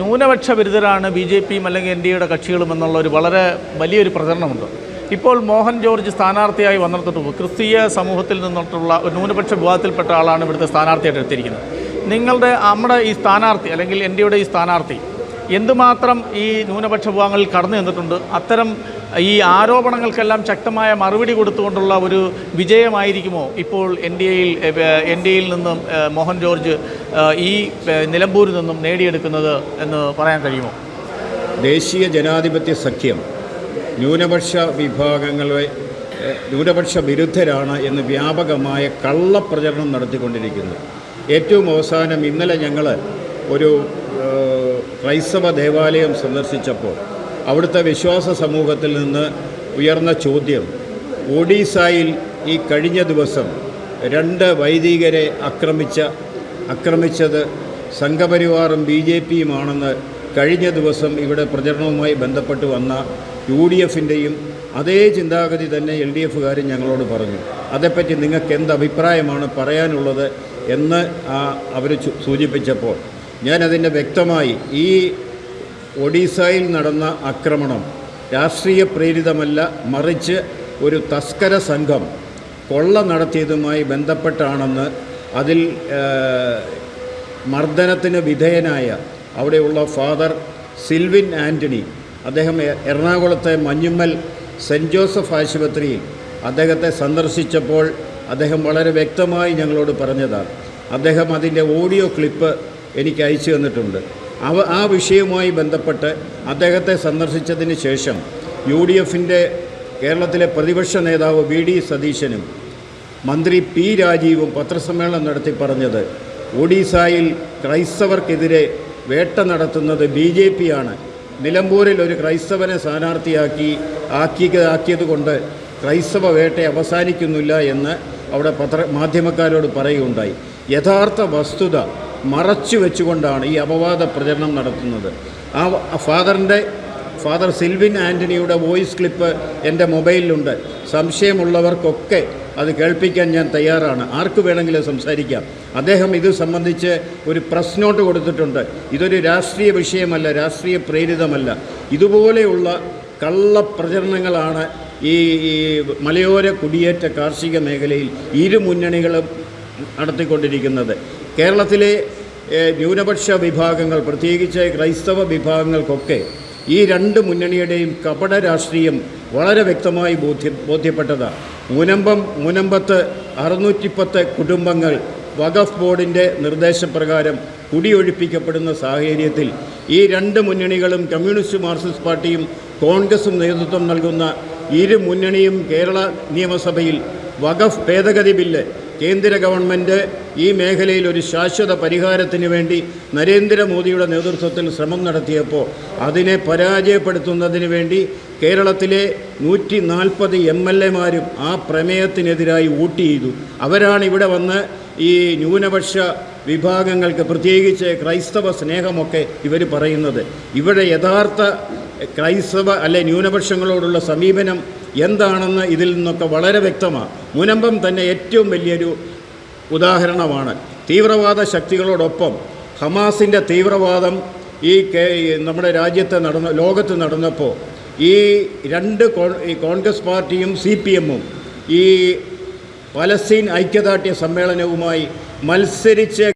ന്യൂനപക്ഷ വിരുദ്ധരാണ് B J പിയും അല്ലെങ്കിൽ എൻ ഡി എയുടെ കക്ഷികളും എന്നുള്ള ഒരു വളരെ വലിയൊരു പ്രചരണമുണ്ട്. ഇപ്പോൾ മോഹൻ ജോർജ് സ്ഥാനാർത്ഥിയായി വന്നിടത്തോട്ട് ക്രിസ്തീയ സമൂഹത്തിൽ നിന്നിട്ടുള്ള ഒരു ന്യൂനപക്ഷ വിഭാഗത്തിൽപ്പെട്ട ആളാണ് ഇവിടുത്തെ സ്ഥാനാർത്ഥിയായിട്ട് എടുത്തിരിക്കുന്നത്. നിങ്ങളുടെ നമ്മുടെ ഈ സ്ഥാനാർത്ഥി അല്ലെങ്കിൽ എൻ ഡി എയുടെ ഈ സ്ഥാനാർത്ഥി എന്തുമാത്രം ഈ ന്യൂനപക്ഷ വിഭാഗങ്ങളിൽ കടന്നു നിന്നിട്ടുണ്ട് അത്തരം ഈ ആരോപണങ്ങൾക്കെല്ലാം ശക്തമായ മറുപടി കൊടുത്തുകൊണ്ടുള്ള ഒരു വിജയമായിരിക്കുമോ? ഇപ്പോൾ എൻ ഡി എയിൽ എൻ ഡി എയിൽ നിന്നും മോഹൻ ജോർജ് ഈ നിലമ്പൂരിൽ നിന്നും നേടിയെടുക്കുന്നത് എന്ന് പറയാൻ കഴിയുമോ? ദേശീയ ജനാധിപത്യ സഖ്യം ന്യൂനപക്ഷ വിഭാഗങ്ങളെ ന്യൂനപക്ഷ വിരുദ്ധരാണ് എന്ന് വ്യാപകമായ കള്ളപ്രചരണം നടത്തിക്കൊണ്ടിരിക്കുന്നു. ഏറ്റവും അവസാനം ഇന്നലെ ഞങ്ങൾ ഒരു ക്രൈസ്തവ ദേവാലയം സന്ദർശിച്ചപ്പോൾ അവിടുത്തെ വിശ്വാസ സമൂഹത്തിൽ നിന്ന് ഉയർന്ന ചോദ്യം. ഒഡീസായിൽ ഈ കഴിഞ്ഞ ദിവസം രണ്ട് വൈദികരെ ആക്രമിച്ച ആക്രമിച്ചത് സംഘപരിവാറും ബി ജെ പിയുമാണെന്ന് കഴിഞ്ഞ ദിവസം ഇവിടെ പ്രചരണവുമായി ബന്ധപ്പെട്ട് വന്ന യു ഡി എഫിന്റെയും അതേ ചിന്താഗതി തന്നെ എൽ ഡി എഫുകാരും ഞങ്ങളോട് പറഞ്ഞു. അതേപ്പറ്റി നിങ്ങൾക്ക് എന്ത് അഭിപ്രായമാണ് പറയാനുള്ളത് എന്ന് അവർ സൂചിപ്പിച്ചപ്പോൾ. ഞാനതിന്റെ വ്യക്തമായി ഈ ഒഡീസയിൽ നടന്ന ആക്രമണം രാഷ്ട്രീയ പ്രേരിതമല്ല മറിച്ച് ഒരു തസ്കര സംഘം കൊള്ള നടത്തിയതുമായി ബന്ധപ്പെട്ടാണെന്ന് അതിൽ മർദ്ദനത്തിന് വിധേയനായ അവിടെയുള്ള ഫാദർ സിൽവിൻ ആന്റണി അദ്ദേഹം എറണാകുളത്തെ മഞ്ഞുമ്മൽ സെന്റ് ജോസഫ് ആശുപത്രിയിൽ അദ്ദേഹത്തെ സന്ദർശിച്ചപ്പോൾ അദ്ദേഹം വളരെ വ്യക്തമായി ഞങ്ങളോട് പറഞ്ഞതാണ് അദ്ദേഹം അതിന്റെ ഓഡിയോ ക്ലിപ്പ് എനിക്ക് അയച്ചു തന്നിട്ടുണ്ട്. അവ ആ വിഷയവുമായി ബന്ധപ്പെട്ട് അദ്ദേഹത്തെ സന്ദർശിച്ചതിന് ശേഷം യു ഡി എഫിന്റെ കേരളത്തിലെ പ്രതിപക്ഷ നേതാവ് വി ഡി സതീശനും മന്ത്രി പി രാജീവും പത്രസമ്മേളനം നടത്തി പറഞ്ഞത് ഒഡീസായിൽ ക്രൈസ്തവർക്കെതിരെ വേട്ട നടത്തുന്നത് ബി ജെ പിയാണ് നിലമ്പൂരിൽ ഒരു ക്രൈസ്തവനെ സ്ഥാനാർത്ഥിയാക്കി ആക്കി ആക്കിയതുകൊണ്ട് ക്രൈസ്തവ വേട്ട അവസാനിക്കുന്നില്ല എന്ന് അവിടെ പത്ര മാധ്യമക്കാരോട് പറയുകയുണ്ടായി. യഥാർത്ഥ വസ്തുത മറച്ചു വെച്ചുകൊണ്ടാണ് ഈ അപവാദ പ്രചരണം നടത്തുന്നത്. ആ ഫാദറിന്റെ ഫാദർ സിൽവിൻ ആന്റണിയുടെ വോയിസ് ക്ലിപ്പ് എന്റെ മൊബൈലിലുണ്ട്. സംശയമുള്ളവർക്കൊക്കെ അത് കേൾപ്പിക്കാൻ ഞാൻ തയ്യാറാണ്. ആർക്ക് വേണമെങ്കിലും സംസാരിക്കാം. അദ്ദേഹം ഇത് സംബന്ധിച്ച് ഒരു പ്രസ് നോട്ട് കൊടുത്തിട്ടുണ്ട്. ഇതൊരു രാഷ്ട്രീയ വിഷയമല്ല രാഷ്ട്രീയ പ്രേരിതമല്ല. ഇതുപോലെയുള്ള കള്ളപ്രചരണങ്ങളാണ് ഈ മലയോര കുടിയേറ്റ കാർഷിക മേഖലയിൽ ഇരു മുന്നണികളും നടത്തിക്കൊണ്ടിരിക്കുന്നത്. കേരളത്തിലെ ന്യൂനപക്ഷ വിഭാഗങ്ങൾ പ്രത്യേകിച്ച് ക്രൈസ്തവ വിഭാഗങ്ങൾക്കൊക്കെ ഈ രണ്ട് മുന്നണിയുടെയും കപട രാഷ്ട്രീയം വളരെ വ്യക്തമായി ബോധ്യ ബോധ്യപ്പെട്ടതാണ് മുനമ്പം മുനമ്പത്ത് അറുന്നൂറ്റിപ്പത്ത് കുടുംബങ്ങൾ വഖഫ് ബോർഡിന്റെ നിർദ്ദേശപ്രകാരം കുടിയൊഴിപ്പിക്കപ്പെടുന്ന സാഹചര്യത്തിൽ ഈ രണ്ട് മുന്നണികളും കമ്മ്യൂണിസ്റ്റ് മാർക്സിസ്റ്റ് പാർട്ടിയും കോൺഗ്രസും നേതൃത്വം നൽകുന്ന ഇരു മുന്നണിയും കേരള നിയമസഭയിൽ വഖഫ് ഭേദഗതി ബില്ല് കേന്ദ്ര ഗവൺമെന്റ് ഈ മേഖലയിൽ ഒരു ശാശ്വത പരിഹാരത്തിന് വേണ്ടി നരേന്ദ്രമോദിയുടെ നേതൃത്വത്തിൽ ശ്രമം നടത്തിയപ്പോൾ അതിനെ പരാജയപ്പെടുത്തുന്നതിന് വേണ്ടി കേരളത്തിലെ നൂറ്റി നാൽപ്പത് എം എൽ എമാരും ആ പ്രമേയത്തിനെതിരായി വോട്ട് ചെയ്തു. അവരാണ് ഇവിടെ വന്ന് ഈ ന്യൂനപക്ഷ വിഭാഗങ്ങൾക്ക് പ്രത്യേകിച്ച് ക്രൈസ്തവ സ്നേഹമൊക്കെ ഇവർ പറയുന്നത്. ഇവിടെ യഥാർത്ഥ ക്രൈസ്തവ അല്ലെ ന്യൂനപക്ഷങ്ങളോടുള്ള സമീപനം എന്താണെന്ന് ഇതിൽ നിന്നൊക്കെ വളരെ വ്യക്തമാണ്. മുനമ്പം തന്നെ ഏറ്റവും വലിയൊരു ഉദാഹരണമാണ്. തീവ്രവാദ ശക്തികളോടൊപ്പം ഹമാസിന്റെ തീവ്രവാദം ഈ നമ്മുടെ രാജ്യത്ത് നടന്ന ലോകത്ത് നടന്നപ്പോൾ ഈ രണ്ട് കോൺഗ്രസ് പാർട്ടിയും സി പി എമ്മും ഈ പലസ്തീൻ ഐക്യദാർഢ്യ സമ്മേളനവുമായി മത്സരിച്ച്